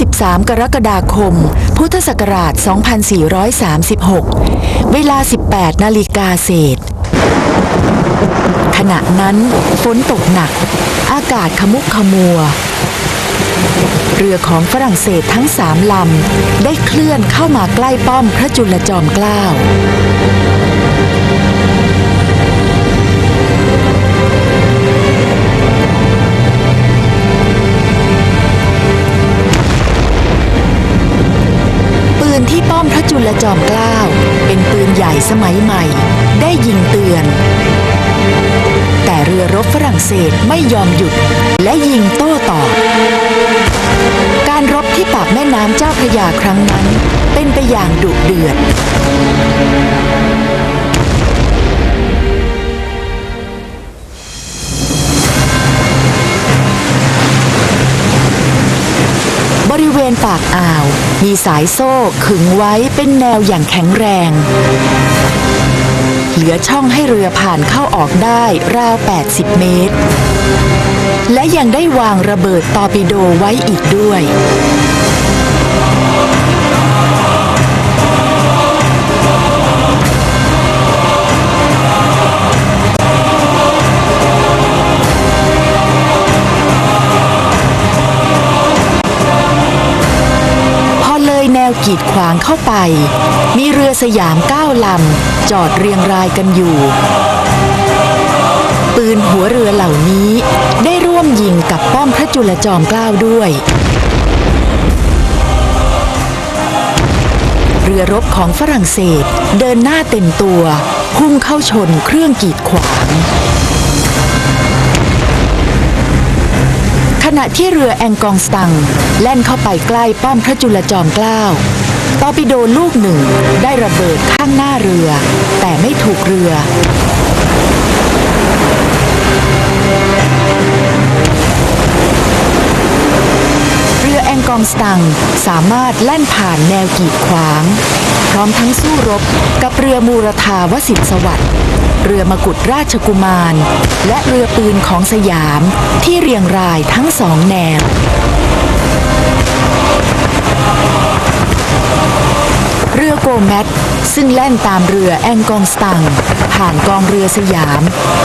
23 กรกฎาคม พุทธศักราช 2436 เวลา 18 นาฬิกาเศษ ขณะนั้นฝนตกหนัก อากาศขมุกขมัว เรือของฝรั่งเศสทั้งสามลำ ได้เคลื่อนเข้ามาใกล้ป้อมพระจุลจอมเกล้า ที่ป้อมพระจุลจอมเกล้า เป็นปืนใหญ่สมัยใหม่ ได้ยิงเตือน แต่เรือรบฝรั่งเศสไม่ยอมหยุด และยิงโต้ตอบการรบที่ปากแม่น้ำเจ้าพระยาครั้งนั้น เป็นไปอย่างดุเดือด ริเวณปากอ่าว มีสายโซ่ขึงไว้เป็นแนวอย่างแข็งแรง เหลือช่องให้เรือผ่านเข้าออกได้ราว 80 เมตร และยังได้วางระเบิดตอร์ปิโดไว้อีกด้วย ขวางเข้าไป มีเรือสยามเก้าลำ จอดเรียงรายกันอยู่ ปืนหัวเรือเหล่านี้ได้ร่วมยิงกับป้อมพระจุลจอมเกล้าด้วย เรือรบของฝรั่งเศสเดินหน้าเต็มตัว พุ่งเข้าชนเครื่องกีดขวางขณะที่เรือแองกองสตัง แล่นเข้าไปใกล้ป้อมพระจุลจอมเกล้า ตอปิโดลูกหนึ่งได้ระเบิดข้างหน้าเรือ แต่ไม่ถูกเรือ เรือแองกองสตังสามารถแล่นผ่านแนวกีดขวาง พร้อมทั้งสู้รบกับเรือมูรทาวสิทธิสวัสดิ์เรือมกุฎราชกุมาร และเรือปืนของสยามที่เรียงรายทั้งสองแนว เรือโก แมตซึ่งแล่นตามเรือแองกองสตัง ผ่านกองเรือสยาม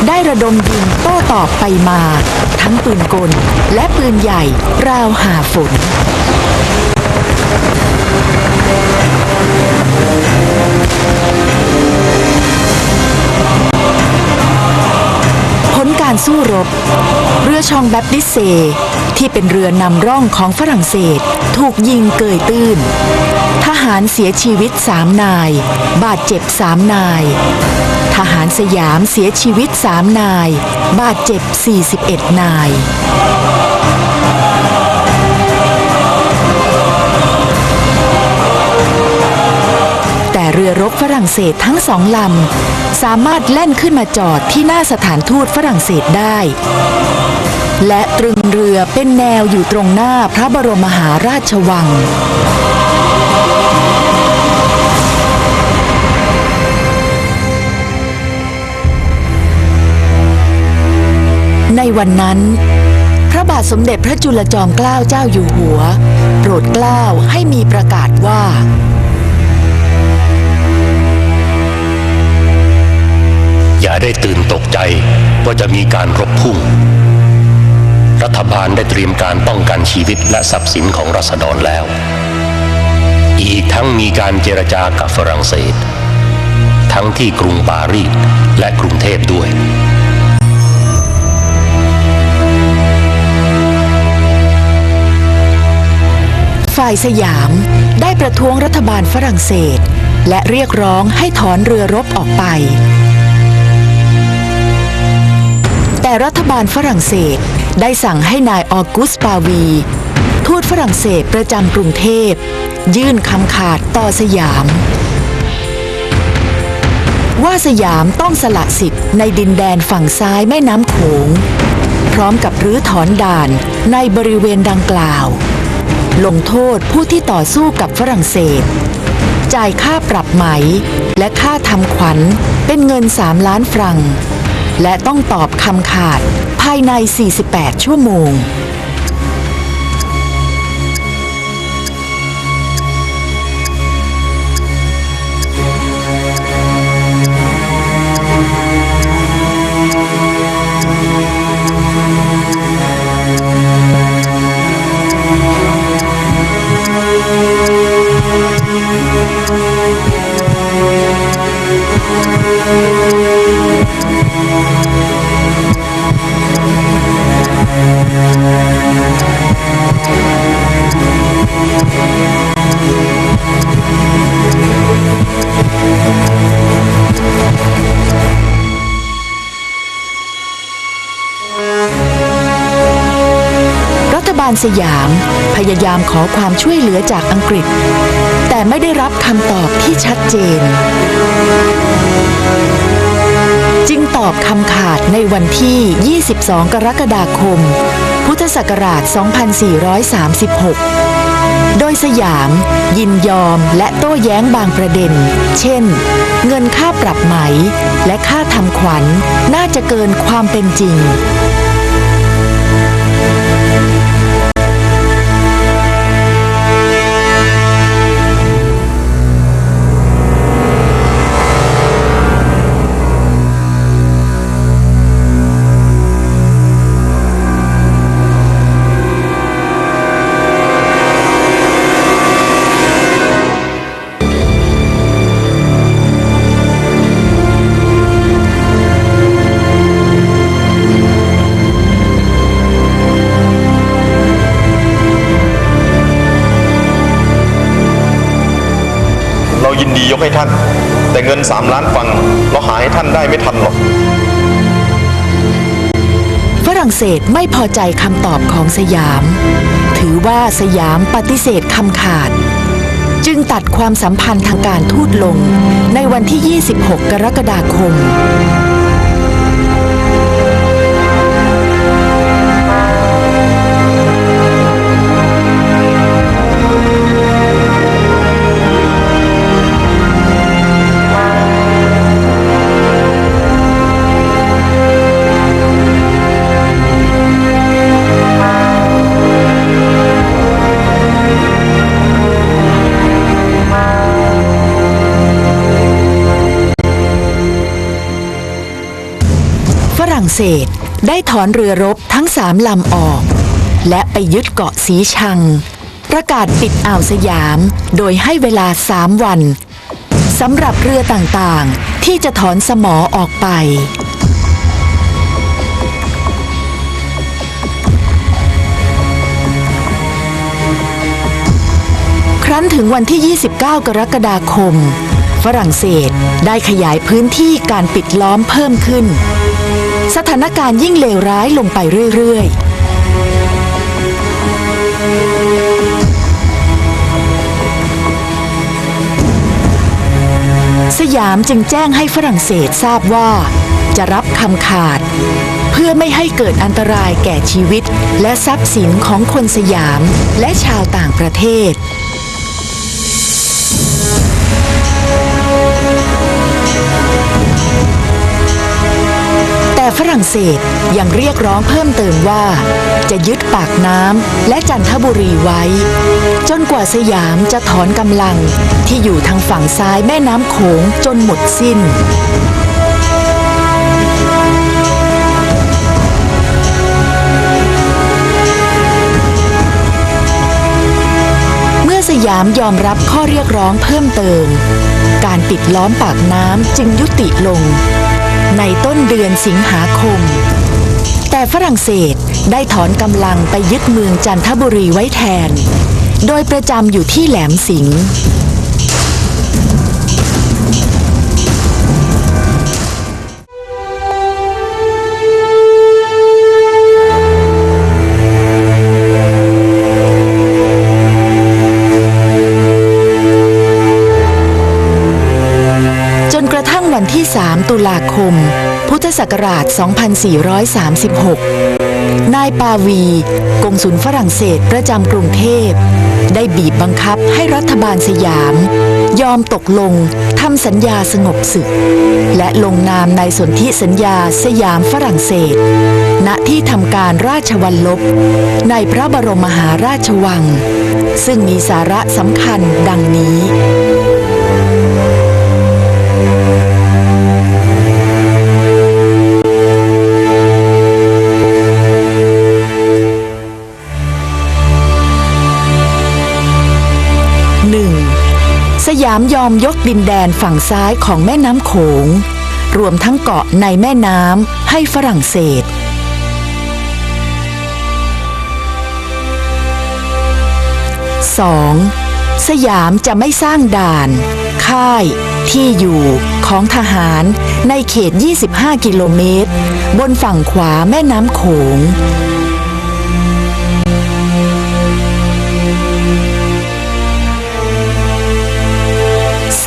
ได้ระดมยิงโต้ตอบไปมา ทั้งปืนกลและปืนใหญ่ราวหาฝนผลการสู้รบ เรือชองแบปติสเซ ที่เป็นเรือนำร่องของฝรั่งเศส ถูกยิงเกยตื้น ทหารเสียชีวิตสามนาย บาดเจ็บสามนาย ทหารสยามเสียชีวิตสามนาย บาดเจ็บ 41 นายแต่เรือรบฝรั่งเศสทั้งสองลำ สามารถแล่นขึ้นมาจอดที่หน้าสถานทูตฝรั่งเศสได้ และตรึงเรือเป็นแนวอยู่ตรงหน้าพระบรมมหาราชวัง ในวันนั้น พระบาทสมเด็จพระจุลจอมเกล้าเจ้าอยู่หัว โปรดเกล้าให้มีประกาศว่า อย่าได้ตื่นตกใจว่าจะมีการรบพุ่ง รัฐบาลได้เตรียมการป้องกันชีวิตและทรัพย์สินของรัษฎรแล้ว อีกทั้งมีการเจรจากับฝรั่งเศส ทั้งที่กรุงปารีสและกรุงเทพด้วยายสยาม ได้ประท้วงรัฐบาลฝรั่งเศส และเรียกร้องให้ถอนเรือรบออกไป แต่รัฐบาลฝรั่งเศสได้สั่งให้นายออกุสปาวี ทูตฝรั่งเศสประจำกรุงเทพ ยื่นคำขาดต่อสยาม ว่าสยามต้องสละสิทธิ์ในดินแดนฝั่งซ้ายแม่น้ำโขง พร้อมกับรื้อถอนด่านในบริเวณดังกล่าว ลงโทษผู้ที่ต่อสู้กับฝรั่งเศส จ่ายค่าปรับไหม และค่าทำขวัญเป็นเงิน 3 ล้านฟรัง และต้องตอบคำขาดภายใน 48 ชั่วโมง ลสยาม พยายามขอความช่วยเหลือจากอังกฤษ แต่ไม่ได้รับคำตอบที่ชัดเจน จึงตอบคำขาดในวันที่ 22 กรกฎาคม พุทธศักราช 2436 โดยสยามยินยอมและโต้แย้งบางประเด็น เช่น เงินค่าปรับไหม และค่าทำขวัญน่าจะเกินความเป็นจริง ให้ท่าน แต่เงินสามล้านฟังเราหาให้ท่านได้ไม่ทันหรอกฝรั่งเศสไม่พอใจคำตอบของสยาม ถือว่าสยามปฏิเสธคำขาด จึงตัดความสัมพันธ์ทางการทูตลงในวันที่ 26 กรกฎาคม เศส ได้ถอนเรือรบทั้งสามลำออก และไปยึดเกาะสีชัง ประกาศปิดอ่าวสยาม โดยให้เวลาสามวันสำหรับเรือต่างๆ ที่จะถอนสมอออกไปครั้นถึงวันที่ 29 กรกฎาคม ฝรั่งเศสได้ขยายพื้นที่การปิดล้อมเพิ่มขึ้น สถานการณ์ยิ่งเลวร้ายลงไปเรื่อยๆสยามจึงแจ้งให้ฝรั่งเศสทราบว่า จะรับคำขาด เพื่อไม่ให้เกิดอันตรายแก่ชีวิต และทรัพย์สินของคนสยามและชาวต่างประเทศ ฝรั่งเศสยังเรียกร้องเพิ่มเติมว่า จะยึดปากน้ำและจันทบุรีไว้ จนกว่าสยามจะถอนกำลังที่อยู่ทางฝั่งซ้ายแม่น้ำโขงจนหมดสิ้นเมื่อสยามยอมรับข้อเรียกร้องเพิ่มเติม การปิดล้อมปากน้ำจึงยุติลง ในต้นเดือนสิงหาคม แต่ฝรั่งเศสได้ถอนกำลังไปยึดเมืองจันทบุรีไว้แทน โดยประจำอยู่ที่แหลมสิงห์ คม พุทธศักราช 2436 นายปาวี กงสุลฝรั่งเศสประจำกรุงเทพ ได้บีบบังคับให้รัฐบาลสยาม ยอมตกลงทำสัญญาสงบศึก และลงนามในสนธิสัญญาสยามฝรั่งเศส ณที่ทำการราชวัลลบ ในพระบรมมหาราชวัง ซึ่งมีสาระสำคัญดังนี้ามยอมยกดินแดนฝั่งซ้ายของแม่น้ำโขง รวมทั้งเกาะในแม่น้ำให้ฝรั่งเศส 2. สยามจะไม่สร้างด่าน ค่าย ที่อยู่ของทหารในเขต 25 กิโลเมตร บนฝั่งขวาแม่น้ำโขง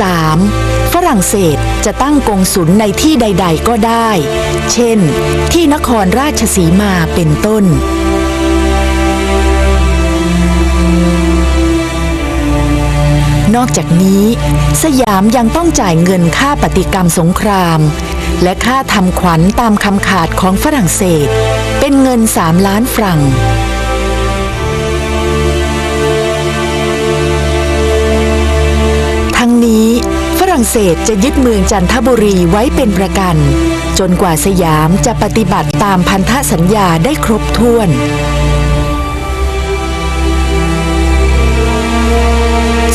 3. ฝรั่งเศสจะตั้งกงสุลในที่ใด ๆ ก็ได้ เช่น ที่นครราชสีมาเป็นต้น นอกจากนี้ สยามยังต้องจ่ายเงินค่าปฏิกรรมสงคราม และค่าทำขวัญตามคำขาดของฝรั่งเศส เป็นเงิน 3 ล้านฟรัง ฝรั่งเศสจะยึดเมืองจันทบุรีไว้เป็นประกัน จนกว่าสยามจะปฏิบัติตามพันธสัญญาได้ครบถ้วน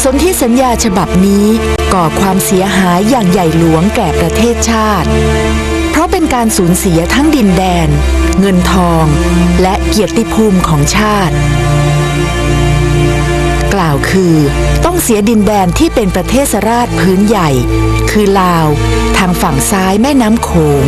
สนธิสัญญาฉบับนี้ก่อความเสียหายอย่างใหญ่หลวงแก่ประเทศชาติ เพราะเป็นการสูญเสียทั้งดินแดน เงินทอง และเกียรติภูมิของชาติ ล่าวคือ ต้องเสียดินแดนที่เป็นประเทศราชพื้นใหญ่ คือลาว ทางฝั่งซ้ายแม่น้ำโขง